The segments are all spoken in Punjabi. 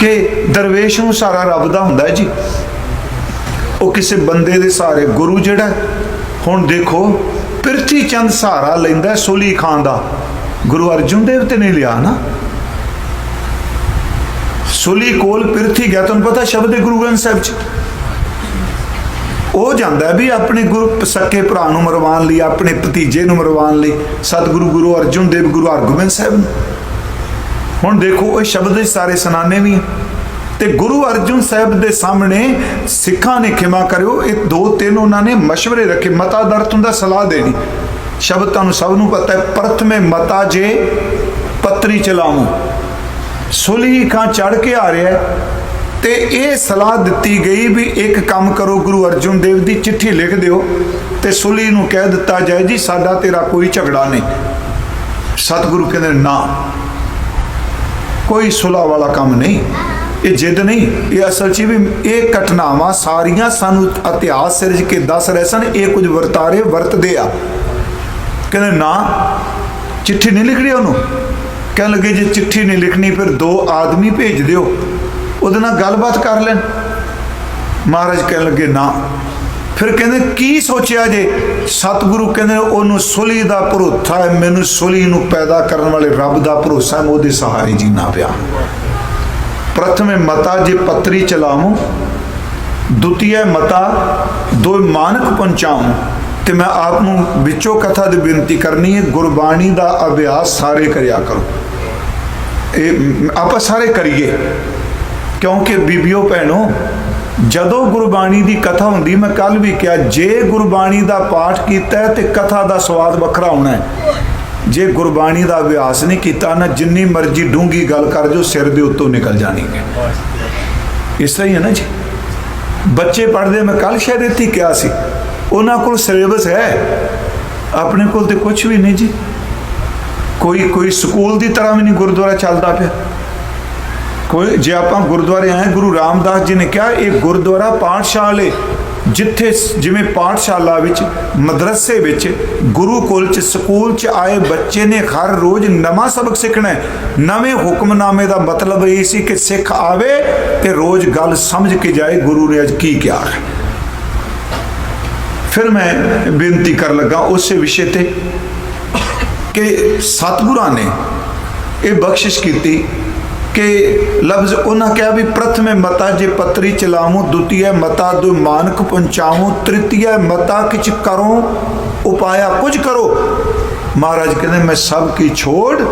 ਕਿ ਦਰਵੇਸ਼ ਨੂੰ ਸਾਰਾ ਰੱਬ ਦਾ ਹੁੰਦਾ ਜੀ। ਉਹ ਕਿਸੇ ਬੰਦੇ ਦੇ ਸਾਰੇ ਗੁਰੂ ਜਿਹੜਾ ਹੁਣ ਦੇਖੋ, ਪ੍ਰਿਥੀ ਚੰਦ ਸਹਾਰਾ ਲੈਂਦਾ ਹੈ ਖਾਨ ਦਾ। ਗੁਰੂ ਅਰਜਨ ਦੇਵ ਤੇ ਨਹੀਂ ਲਿਆ ਨਾ। ਸੁਲੀ ਕੋਲ ਪ੍ਰਿਥੀ ਗਿਆ, ਤੁਹਾਨੂੰ ਪਤਾ ਸ਼ਬਦ ਗੁਰੂ ਗ੍ਰੰਥ ਸਾਹਿਬ ਚ? ਉਹ ਜਾਂਦਾ ਵੀ ਆਪਣੇ ਗੁਰੂ ਸੱਕੇ ਭਰਾ ਨੂੰ ਮਰਵਾਉਣ ਲਈ, ਆਪਣੇ ਭਤੀਜੇ ਨੂੰ ਮਰਵਾਉਣ ਲਈ, ਸਤਿਗੁਰੂ ਗੁਰੂ ਅਰਜਨ ਦੇਵ, ਗੁਰੂ ਹਰਗੋਬਿੰਦ ਸਾਹਿਬ ਨੂੰ। ਹੁਣ ਦੇਖੋ, ਇਹ ਸ਼ਬਦ ਦੇ ਸਾਰੇ ਸੁਨਾਨੇ ਵੀ ਹੈ। ਤੇ ਗੁਰੂ ਅਰਜਨ ਸਾਹਿਬ ਦੇ ਸਾਹਮਣੇ ਸਿੱਖਾਂ ਨੇ ਖਿਮਾ ਕਰਿਓ। ਇਹ ਦੋ ਤਿੰਨ ਉਹਨਾਂ ਨੇ ਮਸ਼ਵਰੇ ਰੱਖੇ। ਮਤਾ ਦਰਤ ਹੁੰਦਾ, ਸਲਾਹ ਦੇਣੀ। ਸ਼ਬਦ ਤੁਹਾਨੂੰ ਸਭ ਨੂੰ ਪਤਾ ਹੈ, ਪ੍ਰਥਮੇ ਮਤਾ ਜੇ ਪੱਤਰੀ ਚਲਾਉਂ। ਸੁਲੀ ਖਾਂ ਚੜ ਕੇ ਆ ਰਿਹਾ ਹੈ। ਤੇ ਇਹ ਸਲਾਹ ਦਿੱਤੀ ਗਈ ਵੀ ਇੱਕ ਕੰਮ ਕਰੋ, ਗੁਰੂ ਅਰਜਨ ਦੇਵ ਦੀ ਚਿੱਠੀ ਲਿਖ ਦਿਓ ਤੇ ਸੁਲੀ ਨੂੰ ਕਹਿ ਦਿੱਤਾ ਜਾਏ, ਜੀ, ਸਾਡਾ ਤੇਰਾ ਕੋਈ ਝਗੜਾ ਨਹੀਂ। ਸਤਿਗੁਰੂ ਕਹਿੰਦੇ ਨਾ। ਕੋਈ ਸੁਲਾ ਵਾਲਾ ਕੰਮ ਨਹੀਂ। ਇਹ ਜਿੱਦ ਨਹੀਂ, ਇਹ ਅਸਲ 'ਚ ਵੀ ਇਹ ਘਟਨਾਵਾਂ ਸਾਰੀਆਂ ਸਾਨੂੰ ਇਤਿਹਾਸ ਸਿਰਜ ਕੇ ਦੱਸ ਰਹੇ ਸਨ, ਇਹ ਕੁਝ ਵਰਤਾਰੇ ਵਰਤਦੇ ਆ। ਕਹਿੰਦੇ ਨਾ, ਚਿੱਠੀ ਨਹੀਂ ਲਿਖਣੀ ਉਹਨੂੰ। ਕਹਿਣ ਲੱਗੇ, ਜੇ ਚਿੱਠੀ ਨਹੀਂ ਲਿਖਣੀ ਫਿਰ ਦੋ ਆਦਮੀ ਭੇਜ ਦਿਓ, ਉਹਦੇ ਨਾਲ ਗੱਲਬਾਤ ਕਰ ਲੈਣ। ਮਹਾਰਾਜ ਕਹਿਣ ਲੱਗੇ, ਨਾ ਫਿਰ ਕਹਿੰਦੇ, ਕੀ ਸੋਚਿਆ ਜੇ? ਸਤਿਗੁਰੂ ਕਹਿੰਦੇ, ਉਹਨੂੰ ਸੁਲੀ ਦਾ ਭਰੋਸਾ ਹੈ, ਮੈਨੂੰ ਸੁਲੀ ਨੂੰ ਪੈਦਾ ਕਰਨ ਵਾਲੇ ਰੱਬ ਦਾ ਭਰੋਸਾ ਹੈ ਉਹਦੇ ਸਹਾਰੇ ਜੀਣਾ ਪਿਆ। ਪ੍ਰਥਮੇ ਮਤਾ ਜੇ ਪੱਤਰੀ ਚਲਾਉਂ, ਦੁਤੀਏ ਮਤਾ ਦੋ ਮਾਨਕ ਪਹੁੰਚਾਉਂ, ਤੇ ਮੈਂ ਆਪ ਨੂੰ ਵਿੱਚੋਂ ਕਥਾ ਦੀ ਬੇਨਤੀ ਕਰਨੀ ਹੈ, ਗੁਰਬਾਣੀ ਦਾ ਅਭਿਆਸ ਸਾਰੇ ਕਰਿਆ ਕਰੋ। ਇਹ, ਆਪਾਂ ਸਾਰੇ ਕਰੀਏ, ਕਿਉਂਕਿ ਬੀਬੀਓ, ਭੈਣੋ ਜਦੋਂ ਗੁਰਬਾਣੀ ਦੀ ਕਥਾ ਹੁੰਦੀ, ਮੈਂ ਕੱਲ ਵੀ ਕਿਹਾ, ਜੇ ਗੁਰਬਾਣੀ ਦਾ ਪਾਠ ਕੀਤਾ ਹੈ ਤੇ ਕਥਾ ਦਾ ਸਵਾਦ ਵੱਖਰਾ ਹੋਣਾ ਹੈ। ਜੇ ਗੁਰਬਾਣੀ ਦਾ ਅਭਿਆਸ ਨਹੀਂ ਕੀਤਾ, ਨਾ ਜਿੰਨੀ ਮਰਜ਼ੀ ਡੂੰਗੀ ਗੱਲ ਕਰ ਜੋ ਸਿਰ ਦੇ ਉੱਤੋਂ ਨਿਕਲ ਜਾਣੀ ਹੈ ਇਸ ਤਰ੍ਹਾਂ ਹੀ ਹੈ ਨਾ ਜੀ। ਬੱਚੇ ਪੜ੍ਹਦੇ, ਮੈਂ ਕੱਲ ਸ਼ਾਇਦ ਇੱਥੇ ਕਿਹਾ ਸੀ, ਉਹਨਾਂ ਕੋਲ ਸਿਲੇਬਸ ਹੈ। ਆਪਣੇ ਕੋਲ ਤੇ ਕੁਝ ਵੀ ਨਹੀਂ ਜੀ। ਕੋਈ ਕੋਈ ਸਕੂਲ ਦੀ ਤਰ੍ਹਾਂ ਵੀ ਨਹੀਂ ਗੁਰਦੁਆਰਾ ਚੱਲਦਾ ਪਿਆ। ਕੋਈ ਜੇ ਆਪਾਂ ਗੁਰਦੁਆਰੇ ਆਏ, ਗੁਰੂ ਰਾਮਦਾਸ ਜੀ ਨੇ ਕਿਹਾ, ਇਹ ਗੁਰਦੁਆਰਾ ਪਾਠਸ਼ਾਲੇ ਜਿੱਥੇ ਜਿਵੇਂ ਪਾਠਸ਼ਾਲਾ ਵਿੱਚ, ਮਦਰਸੇ ਵਿੱਚ ਗੁਰੂਕੁਲ ਚ, ਸਕੂਲ ਚ ਆਏ ਬੱਚੇ ਨੇ ਹਰ ਰੋਜ਼ ਨਵਾਂ ਸਬਕ ਸਿੱਖਣਾ ਹੈ ਨਵੇਂ ਹੁਕਮਨਾਮੇ ਦਾ ਮਤਲਬ ਇਹ ਸੀ ਕਿ ਸਿੱਖ ਆਵੇ ਤੇ ਰੋਜ਼ ਗੱਲ ਸਮਝ ਕੇ ਜਾਏ, ਗੁਰੂ ਨੇ ਅੱਜ ਕੀ ਕਿਹਾ ਹੈ। ਫਿਰ ਮੈਂ ਬੇਨਤੀ ਕਰਨ ਲੱਗਾ ਉਸੇ ਵਿਸ਼ੇ ਤੇ ਕਿ ਸਤਿਗੁਰਾਂ ਨੇ ਇਹ ਬਖਸ਼ਿਸ਼ ਕੀਤੀ ਕਿ ਲਫ਼ਜ਼ ਉਹਨਾਂ ਕਿਹਾ ਵੀ ਪ੍ਰਥਮੇ ਮਤਾ ਜੇ ਪੱਤਰੀ ਚਲਾਵੋ ਦੁਤੀਏ ਮਤਾ ਦੁ ਮਾਨਕ ਪਹੁੰਚਾਵੋ ਤ੍ਰਿਤੀਏ ਮਤਾ ਕਿਛ ਕਰੋ, ਉਪਾਇਆ ਕੁਝ ਕਰੋ। ਮਹਾਰਾਜ ਕਹਿੰਦੇ, ਮੈਂ ਸਭ ਕੀ ਛੋੜ,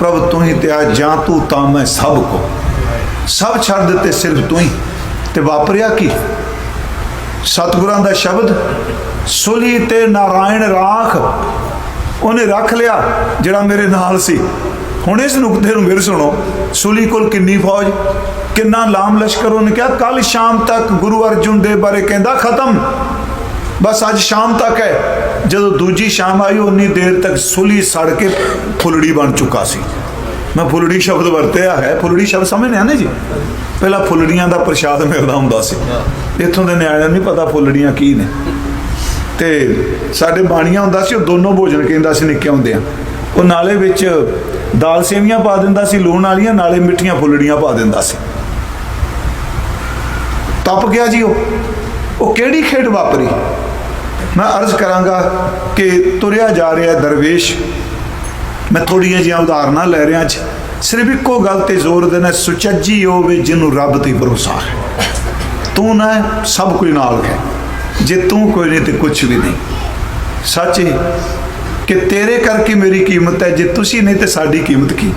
ਪ੍ਰਭ ਤੂੰ ਹੀ ਤਿਆ, ਜਾਂ ਤੂੰ ਤਾਂ ਮੈਂ ਸਭ ਕੋ। ਸਭ ਛੱਡ ਦਿੱਤੇ ਸਿਰਫ ਤੂੰ ਹੀ। ਤੇ ਵਾਪਰਿਆ ਕੀ? ਸਤਿਗੁਰਾਂ ਦਾ ਸ਼ਬਦ, ਸੁਲੀ ਤੇ ਨਾਰਾਇਣ ਰਾਖ, ਉਹਨੇ ਰੱਖ ਲਿਆ, ਜਿਹੜਾ ਮੇਰੇ ਨਾਲ ਸੀ। ਹੁਣ ਇਸ ਨੁਕਤੇ ਨੂੰ ਫਿਰ ਸੁਣੋ। ਸੁਲੀ ਕੋਲ ਕਿੰਨੀ ਫੌਜ? ਕਿੰਨਾ ਲਾਮ ਲਸ਼ਕਰ? ਉਹਨੇ ਕਿਹਾ ਕੱਲ ਸ਼ਾਮ ਤੱਕ ਗੁਰੂ ਅਰਜੁਨ ਦੇਵ ਬਾਰੇ ਕਹਿੰਦਾ, ਖਤਮ। ਬਸ ਅੱਜ ਸ਼ਾਮ ਤੱਕ ਹੈ। ਜਦੋਂ ਦੂਜੀ ਸ਼ਾਮ ਆਈ, ਉਨੀ ਦੇਰ ਤੱਕ ਸੁਲੀ ਸੜ ਕੇ ਫੁੱਲੜੀ ਬਣ ਚੁੱਕਾ ਸੀ। ਮੈਂ ਫੁੱਲੜੀ ਸ਼ਬਦ ਵਰਤਿਆ ਹੈ। ਫੁੱਲੜੀ ਸ਼ਬਦ ਸਮਝਦੇ ਆ ਨਾ ਜੀ? ਪਹਿਲਾਂ ਫੁੱਲੜੀਆਂ ਦਾ ਪ੍ਰਸ਼ਾਦ ਮਿਲਦਾ ਹੁੰਦਾ ਸੀ। ਇੱਥੋਂ ਦੇ ਨਿਆਣਿਆਂ ਨੂੰ ਨਹੀਂ ਪਤਾ ਫੁੱਲੜੀਆਂ ਕੀ ਨੇ। ਤੇ ਸਾਡੇ ਬਾਣੀਆਂ ਹੁੰਦਾ ਸੀ, ਉਹ ਦੋਨੋਂ ਭੋਜਨ ਕਹਿੰਦਾ ਸੀ, ਨਿੱਕੇ ਹੁੰਦੇ ਆ ਉਹ ਨਾਲੇ ਵਿੱਚ ਦਾਲ ਸੇਵੀਆਂ ਪਾ ਦਿੰਦਾ ਸੀ, ਲੂਣ ਵਾਲੀਆਂ, ਨਾਲੇ ਮਿੱਠੀਆਂ ਫੁੱਲੜੀਆਂ ਪਾ ਦਿੰਦਾ ਸੀ। ਤਪ ਗਿਆ ਜੀ ਉਹ। ਉਹ ਕਿਹੜੀ ਖੇਡ ਵਾਪਰੀ? ਮੈਂ ਅਰਜ਼ ਕਰਾਂਗਾ ਕਿ ਤੁਰਿਆ ਜਾ ਰਿਹਾ ਦਰਵੇਸ਼, ਮੈਂ ਥੋੜੀਆਂ ਜਿਹੀਆਂ ਉਦਾਹਰਨਾਂ ਲੈ ਰਿਹਾ ਅੱਜ ਸਿਰਫ ਇੱਕੋ ਗੱਲ ਤੇ ਜ਼ੋਰ ਦੇਣਾ, ਸੁਚੱਜੀ ਹੋਵੇ ਜਿਹਨੂੰ ਰੱਬ ਤੇ ਭਰੋਸਾ ਹੈ। ਤੂੰ ਨਾ ਸਭ ਕੋਈ ਨਾਲ ਹੈ। ਜੇ ਤੂੰ ਕੋਈ ਨਹੀਂ ਤੇ ਕੁਝ ਵੀ ਨਹੀਂ। ਸੱਚ ਕਿ ਤੇਰੇ ਕਰਕੇ ਮੇਰੀ ਕੀਮਤ ਹੈ, ਜੇ ਤੁਸੀਂ ਨਹੀਂ ਤੇ ਸਾਡੀ ਕੀਮਤ ਕੀ?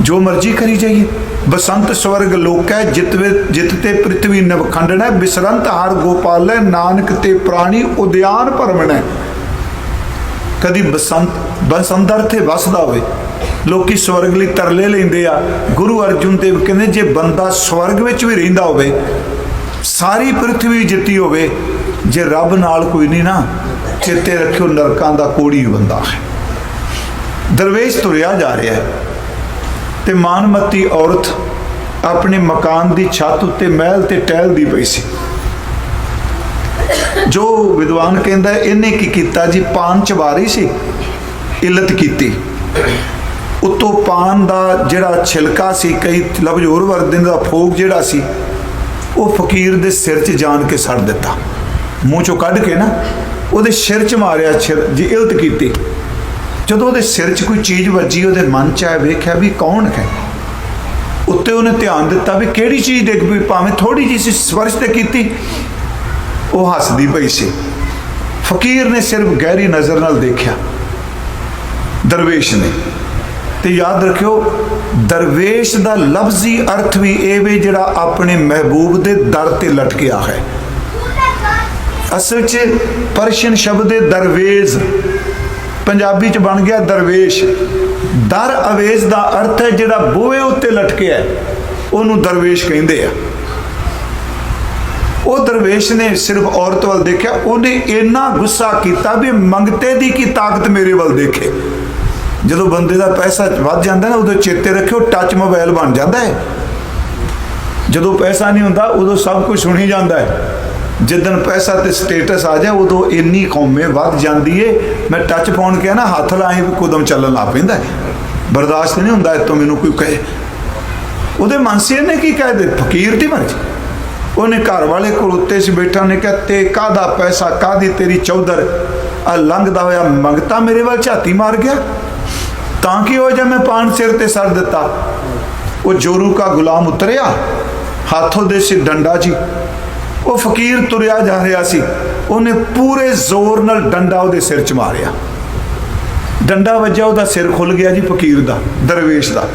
ਜੋ ਮਰਜ਼ੀ ਕਰੀ ਜਾਈਏ। ਬਸੰਤ ਸਵਰਗ ਲੋਕ ਹੈ ਜਿਤਵੇ ਜਿਤ ਤੇ ਪ੍ਰਿਥਵੀ ਨਵਖੰਡਣ ਹੈ, ਬਿਸਰੰਤ ਹਰ ਗੋਪਾਲ ਹੈ, ਨਾਨਕ ਤੇ ਪ੍ਰਾਣੀ ਉਦਿਆਨ ਭਰਮਣ ਹੈ। ਕਦੀ ਬਸੰਤ ਬਸੰਦਰ ਤੇ ਵਸਦਾ ਹੋਵੇ। ਲੋਕੀ ਸਵਰਗ ਲਈ ਤਰਲੇ ਲੈਂਦੇ ਆ। ਗੁਰੂ ਅਰਜੁਨ ਦੇਵ ਕਹਿੰਦੇ, ਜੇ ਬੰਦਾ ਸਵਰਗ ਵਿੱਚ ਵੀ ਰਹਿੰਦਾ ਹੋਵੇ, ਸਾਰੀ ਪ੍ਰਿਥਵੀ ਜਿੱਤੀ ਹੋਵੇ, ਜੇ ਰੱਬ ਨਾਲ ਕੋਈ ਨਹੀਂ ਨਾ ਚੇਤੇ ਰੱਖਿਓ, ਨਰਕਾਂ ਦਾ ਕੋੜੀ ਬੰਦਾ ਹੈ। ਦਰਵੇਸ਼ ਤੁਰਿਆ ਜਾ ਰਿਹਾ ਹੈ ਤੇ ਮਾਨਮਤੀ ਔਰਤ ਆਪਣੇ ਮਕਾਨ ਦੀ ਛੱਤ ਉੱਤੇ ਮਹਿਲ ਤੇ ਟਹਿਲਦੀ ਪਈ ਸੀ। ਜੋ ਵਿਦਵਾਨ ਕਹਿੰਦਾ, ਇਹਨੇ ਕੀ ਕੀਤਾ ਜੀ? ਪਾਨ ਚਬਾਰੀ ਸੀ, ਇਲਤ ਕੀਤੀ। ਉਤੋਂ ਪਾਨ ਦਾ ਜਿਹੜਾ ਛਿਲਕਾ ਸੀ, ਕਈ ਲਫ਼ਜ਼ ਹੋਰ ਦਾ ਫੋਕ ਜਿਹੜਾ ਸੀ, ਉਹ ਫਕੀਰ ਦੇ ਸਿਰ 'ਚ ਜਾਣ ਕੇ ਸੜ ਦਿੱਤਾ। ਮੂੰਹ 'ਚੋਂ ਕੱਢ ਕੇ ਨਾ ਉਹਦੇ ਸਿਰ 'ਚ ਮਾਰਿਆ, ਸਿਰ ਜੀ ਇਲਤ ਕੀਤੀ। ਜਦੋਂ ਉਹਦੇ ਸਿਰ 'ਚ ਕੋਈ ਚੀਜ਼ ਵੱਜੀ, ਉਹਦੇ ਮਨ 'ਚ ਆਇਆ, ਵੇਖਿਆ ਵੀ ਕੌਣ ਹੈ। ਉੱਤੇ ਉਹਨੇ ਧਿਆਨ ਦਿੱਤਾ ਵੀ ਕਿਹੜੀ ਚੀਜ਼ ਡਿੱਗ ਪਈ, ਭਾਵੇਂ ਥੋੜੀ ਜਿਹੀ ਸੀ ਸਪਰਸ਼ ਤੇ ਕੀਤੀ। ਉਹ ਹੱਸਦੀ ਪਈ ਸੀ। ਫਕੀਰ ਨੇ ਸਿਰਫ ਗਹਿਰੀ ਨਜ਼ਰ ਨਾਲ ਦੇਖਿਆ। ਦਰਵੇਸ਼ ਨੇ। ਤੇ ਯਾਦ ਰੱਖਿਓ, ਦਰਵੇਸ਼ ਦਾ ਲਫ਼ਜ਼ੀ ਅਰਥ ਵੀ ਇਹ ਵੀ ਜਿਹੜਾ ਆਪਣੇ ਮਹਿਬੂਬ ਦੇ ਦਰ ਤੇ ਲਟਕਿਆ ਹੈ। ਅਸਲ 'ਚ ਪਰਸ਼ੀਅਨ ਸ਼ਬਦ ਹੈ ਦਰਵੇਜ਼। ਪੰਜਾਬੀ 'ਚ ਬਣ ਗਿਆ ਦਰਵੇਸ਼। ਦਰ ਅਵੇਜ਼ ਦਾ ਅਰਥ ਹੈ ਜਿਹੜਾ ਬੂਹੇ ਉੱਤੇ ਲਟਕਿਆ ਉਹਨੂੰ ਦਰਵੇਸ਼ ਕਹਿੰਦੇ ਆ। ਉਹ ਦਰਵੇਸ਼ ਨੇ ਸਿਰਫ ਔਰਤ ਵੱਲ ਦੇਖਿਆ, ਉਹਨੇ ਇੰਨਾ ਗੁੱਸਾ ਕੀਤਾ ਵੀ ਮੰਗਤੇ ਦੀ ਕੀ ਤਾਕਤ ਮੇਰੇ ਵੱਲ ਦੇਖੇ। ਜਦੋਂ ਬੰਦੇ ਦਾ ਪੈਸਾ ਵੱਧ ਜਾਂਦਾ ਨਾ, ਉਦੋਂ ਚੇਤੇ ਰੱਖਿਓ ਟੱਚ ਮੋਬਾਈਲ ਬਣ ਜਾਂਦਾ ਹੈ। ਜਦੋਂ ਪੈਸਾ ਨਹੀਂ ਹੁੰਦਾ, ਉਦੋਂ ਸਭ ਕੁਝ ਸੁਣੀ ਜਾਂਦਾ ਹੈ। ਜਿੱਦਣ ਪੈਸਾ ਤੇ ਸਟੇਟਸ ਆ ਜਾ ਉਦੋਂ ਇੰਨੀ ਕੌਮੇ ਵੱਧ ਜਾਂਦੀ ਏ। ਮੈਂ ਟੱਚ ਫੋਨ ਕਿਹਾ ਨਾ, ਹੱਥ ਲਾਏ ਵੀ ਕੁਦਮ ਚੱਲਣ ਲੱਗ ਪੈਂਦਾ ਬਰਦਾਸ਼ਤ ਨਹੀਂ ਹੁੰਦਾ ਇਹ ਮੈਨੂੰ ਕੋਈ ਕਹੇ। ਉਹਦੇ ਮਨ ਨੇ ਕੀ ਕਹਿ ਦੇ ਫਕੀਰ ਦੀ ਮਰਜ਼ੀ। ਉਹਨੇ ਘਰ ਵਾਲੇ ਕੋਲ ਉੱਤੇ ਸੀ ਬੈਠਾ ਨੇ ਕਿਹਾ, ਤੇ ਕਾਦਾ ਪੈਸਾ ਕਾਦੀ ਤੇਰੀ ਚੌਧਰ? ਆ ਲੰਘਦਾ ਹੋਇਆ ਮੰਗਤਾ ਮੇਰੇ ਵੱਲ ਝਾਤੀ ਮਾਰ ਗਿਆ। ਤਾਂ ਕਿ ਉਹ ਜੇ ਮੈਂ ਪਾਣ ਸਿਰ ਤੇ ਸਰ ਦਿੱਤਾ? ਉਹ ਜੋਰੂ ਕਾ ਗੁਲਾਮ ਉਤਰਿਆ। ਹੱਥੋਂ ਦੇ ਸੀ ਡੰਡਾ ਜੀ। ਉਹ ਫਕੀਰ ਤੁਰਿਆ ਜਾ ਰਿਹਾ ਸੀ। ਉਹਨੇ ਪੂਰੇ ਜ਼ੋਰ ਨਾਲ ਡੰਡਾ ਉਹਦੇ ਸਿਰ 'ਚ ਮਾਰਿਆ। ਡੰਡਾ ਵੱਜਿਆ, ਉਹਦਾ ਸਿਰ ਖੁੱਲ ਗਿਆ ਜੀ ਫਕੀਰ ਦਾ, ਦਰਵੇਸ਼ ਦਾ।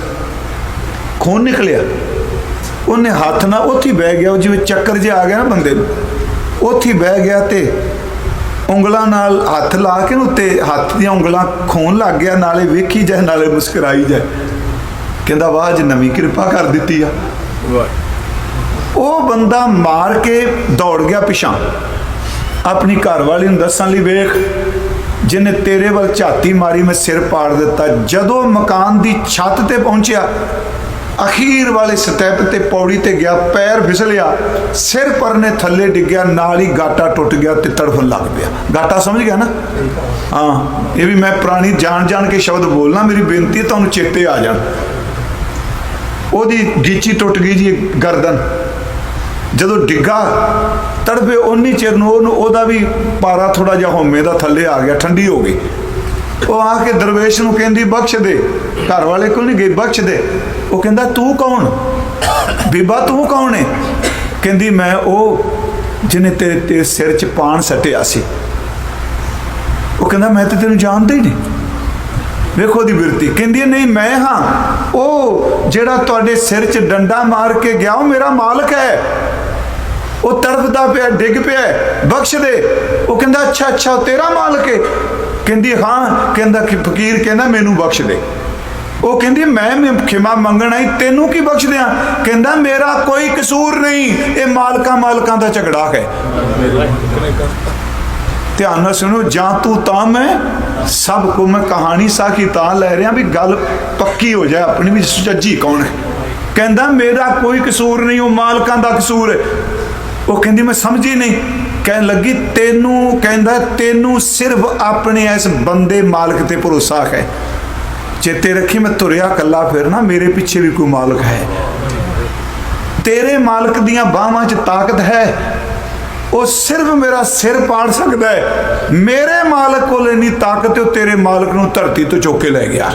ਖੂਨ ਨਿਕਲਿਆ। ਉਹਨੇ ਹੱਥ ਨਾਲ ਉੱਥੇ ਬਹਿ ਗਿਆ, ਉਹ ਜਿਵੇਂ ਚੱਕਰ ਜਿਹਾ ਆ ਗਿਆ ਨਾ ਬੰਦੇ ਨੂੰ। ਉੱਥੇ ਬਹਿ ਗਿਆ ਤੇ ਉਂਗਲਾਂ ਨਾਲ ਹੱਥ ਲਾ ਕੇ ਨੂੰ ਉੱਤੇ ਹੱਥ ਦੀਆਂ ਉਂਗਲਾਂ ਖੂਨ ਲੱਗ ਗਿਆ, ਨਾਲੇ ਵੇਖੀ ਜਾਏ, ਨਾਲੇ ਮੁਸਕਰਾਈ ਜਾਏ। ਕਹਿੰਦਾ, ਵਾਹ ਅੱਜ ਨਵੀਂ ਕਿਰਪਾ ਕਰ ਦਿੱਤੀ ਆ। ਉਹ ਬੰਦਾ ਮਾਰ ਕੇ ਦੌੜ ਗਿਆ ਪਿਛਾਂ। ਆਪਣੀ ਘਰ ਵਾਲੀ ਨੂੰ ਦੱਸਣ ਲਈ ਵੇਖ, ਜਿਹਨੇ ਤੇਰੇ ਵੱਲ ਝਾਤੀ ਮਾਰੀ, ਮੈਂ ਸਿਰ ਪਾੜ ਦਿੱਤਾ। ਜਦੋਂ ਮਕਾਨ ਦੀ ਛੱਤ ਤੇ ਪਹੁੰਚਿਆ, ਅਖੀਰ ਵਾਲੇ ਸਟੈਪ ਤੇ ਪੌੜੀ ਤੇ ਗਿਆ, ਪੈਰ ਫਿਸਲਿਆ, ਸਿਰ ਪਰਨੇ ਥੱਲੇ ਡਿੱਗਿਆ, ਨਾਲ ਹੀ ਗਾਟਾ ਟੁੱਟ ਗਿਆ ਤੇ ਤੜਫਣ ਲੱਗ ਪਿਆ। ਗਾਟਾ ਸਮਝ ਗਿਆ ਨਾ? ਹਾਂ, ਇਹ ਵੀ ਮੈਂ ਪੁਰਾਣੀ ਜਾਣ ਜਾਣ ਕੇ ਸ਼ਬਦ ਬੋਲਣਾ, ਮੇਰੀ ਬੇਨਤੀ ਹੈ ਤੁਹਾਨੂੰ ਚੇਤੇ ਆ ਜਾਣ। ਉਹਦੀ ਗੀਚੀ ਟੁੱਟ ਗਈ ਜੀ ਗਰਦਨ। ਜਦੋਂ ਡਿੱਗਾ, ਤੜਫੇ ਉਨੀ ਚਿਰ ਨੂੰ ਉਹਨੂੰ ਉਹਦਾ ਵੀ ਪਾਰਾ ਥੋੜਾ ਜਿਹਾ ਹਉਮੈ ਦਾ ਥੱਲੇ ਆ ਗਿਆ, ਠੰਡੀ ਹੋ ਗਈ। ਉਹ ਆ ਕੇ ਦਰਵੇਸ਼ ਨੂੰ ਕਹਿੰਦੀ, ਬਖਸ਼ ਦੇ। ਘਰ ਵਾਲੇ ਕੋਲ ਨਹੀਂ ਗਈ, ਬਖਸ਼ ਦੇ। ਉਹ ਕਹਿੰਦਾ, ਤੂੰ ਕੌਣ? ਬੀਬਾ, ਤੂੰ ਕੌਣ ਹੈ ਕਹਿੰਦੀ, ਮੈਂ ਉਹ ਜਿਹਨੇ ਤੇਰੇ ਤੇਰੇ ਸਿਰ 'ਚ ਪਾਣ ਸੱਟਿਆ ਸੀ। ਉਹ ਕਹਿੰਦਾ, ਮੈਂ ਤਾਂ ਤੈਨੂੰ ਜਾਣਦਾ ਹੀ ਨਹੀਂ। ਵੇਖੋ ਦੀ ਬਿਰਤੀ। ਕਹਿੰਦੀ ਨਹੀਂ, ਮੈਂ ਹਾਂ। ਉਹ ਜਿਹੜਾ ਤੁਹਾਡੇ ਸਿਰ 'ਚ ਡੰਡਾ ਮਾਰ ਕੇ ਗਿਆ, ਉਹ ਮੇਰਾ ਮਾਲਕ ਹੈ। ਉਹ ਤੜਫਦਾ ਪਿਆ, ਡਿੱਗ ਪਿਆ, ਬਖਸ਼ ਦੇ। ਉਹ ਕਹਿੰਦਾ, ਅੱਛਾ ਅੱਛਾ ਤੇਰਾ ਮਾਲਕ ਹੈ ਕਹਿੰਦੀ, ਹਾਂ। ਕਹਿੰਦਾ, ਕਿ ਫਕੀਰ ਕਹਿੰਦਾ, ਮੈਨੂੰ ਬਖਸ਼ ਦੇ। ਉਹ ਕਹਿੰਦੀ, ਮੈਂ ਮੈਂ, ਖਿਮਾ ਮੰਗਣ ਆਈ, ਤੈਨੂੰ ਕੀ ਬਖਸ਼ ਦਿਆਂ ਕਹਿੰਦਾ, ਮੇਰਾ ਕੋਈ ਕਸੂਰ ਨਹੀਂ। ਇਹ ਮਾਲਕਾਂ ਮਾਲਕਾਂ ਦਾ ਝਗੜਾ ਹੈ। ਧਿਆਨ ਨਾਲ ਸੁਣੋ, ਜਾਂ ਤੂੰ ਤਾਂ ਮੈਂ ਸਭ ਕੋ ਮੈਂ ਕਹਾਣੀ ਸਾਖੀ ਤਾਂ ਲੈ ਰਿਹਾ ਵੀ ਗੱਲ ਪੱਕੀ ਹੋ ਜਾਏ, ਆਪਣੀ ਵੀ ਸੁਚੱਜੀ ਕੌਣ ਹੈ? ਕਹਿੰਦਾ, ਮੇਰਾ ਕੋਈ ਕਸੂਰ ਨਹੀਂ, ਉਹ ਮਾਲਕਾਂ ਦਾ ਕਸੂਰ ਹੈ। ਉਹ ਕਹਿੰਦੀ, ਮੈਂ ਸਮਝੀ ਨਹੀਂ। ਕਹਿਣ ਲੱਗੀ, ਤੈਨੂੰ, ਕਹਿੰਦਾ, ਤੈਨੂੰ ਸਿਰਫ ਆਪਣੇ ਇਸ ਬੰਦੇ ਮਾਲਕ ਤੇ ਭਰੋਸਾ ਹੈ। ਚੇਤੇ ਰੱਖੀ, ਮੈਂ ਤੁਰਿਆ ਕੱਲਾ ਫਿਰਨਾ, ਮੇਰੇ ਪਿੱਛੇ ਵੀ ਕੋਈ ਮਾਲਕ ਹੈ। ਤੇਰੇ ਮਾਲਕ ਦੀਆਂ ਬਾਹਾਂ 'ਚ ਤਾਕਤ ਹੈ। ਉਹ ਸਿਰਫ ਮੇਰਾ ਸਿਰ ਪਾੜ ਸਕਦਾ ਹੈ। ਮੇਰੇ ਮਾਲਕ ਕੋਲ ਇਨੀ ਤਾਕਤ ਉਹ ਤੇਰੇ ਮਾਲਕ ਨੂੰ ਧਰਤੀ ਤੋਂ ਚੁੱਕ ਕੇ ਲੈ ਗਿਆ।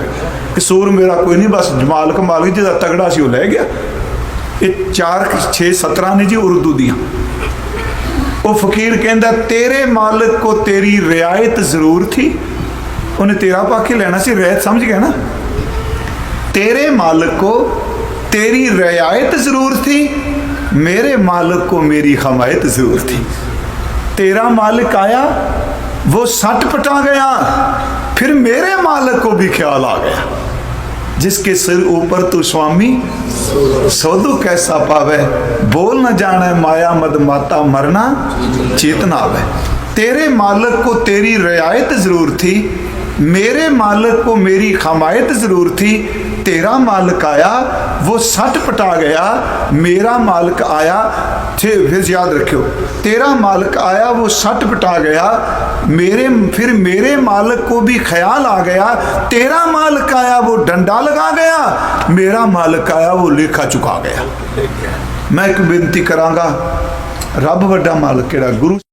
ਕਸੂਰ ਮੇਰਾ ਕੋਈ ਨਹੀਂ, ਬਸ ਮਾਲਕ ਮਾਲਕ ਜਿਹਦਾ ਤਗੜਾ ਸੀ ਉਹ ਲੈ ਗਿਆ। ਇਹ 4 6 17 ਨੇ ਜੀ ਉਰਦੂ ਦੀਆਂ। ਉਹ ਫਕੀਰ ਕਹਿੰਦਾ, ਤੇਰੇ ਮਾਲਕ ਕੋ ਤੇਰੀ ਰਿਆਇਤ ਜ਼ਰੂਰ ਥੀ। ਉਹਨੇ ਤੇਰਾ ਪਾਕੇ ਲੈਣਾ ਸੀ, ਰਿਆਇਤ ਸਮਝ ਗਿਆ ਨਾ? ਤੇਰੇ ਮਾਲਕ ਕੋ ਤੇਰੀ ਰਿਆਇਤ ਜ਼ਰੂਰ ਥੀ। मेरे मालिक को मेरी हमायत ज़रूर थी। तेरा मालिक आया, वो सट पटा गया, फिर मेरे मालिक को भी ख्याल आ गया। जिसके सिर ऊपर तू स्वामी, सोदू कैसा पावे, बोल न जाने माया मद माता मरना चेतना आवे। तेरे मालिक को तेरी रियायत ज़रूर थी, मेरे मालिक को मेरी हमायत ज़रूर थी तेरा मालिक आया वो सट पटा गया मेरा मालिक आया थे फिर याद रखियो तेरा मालिक आया वो सट पटा गया मेरे फिर मेरे मालिक को भी ख्याल आ गया तेरा मालिक आया वो डंडा लगा गया मेरा मालिक आया वो लेखा चुका गया मैं एक बेनती करांगा ਰੱਬ ਵੱਡਾ ਮਾਲਕ ਕਿਹੜਾ ਗੁਰੂ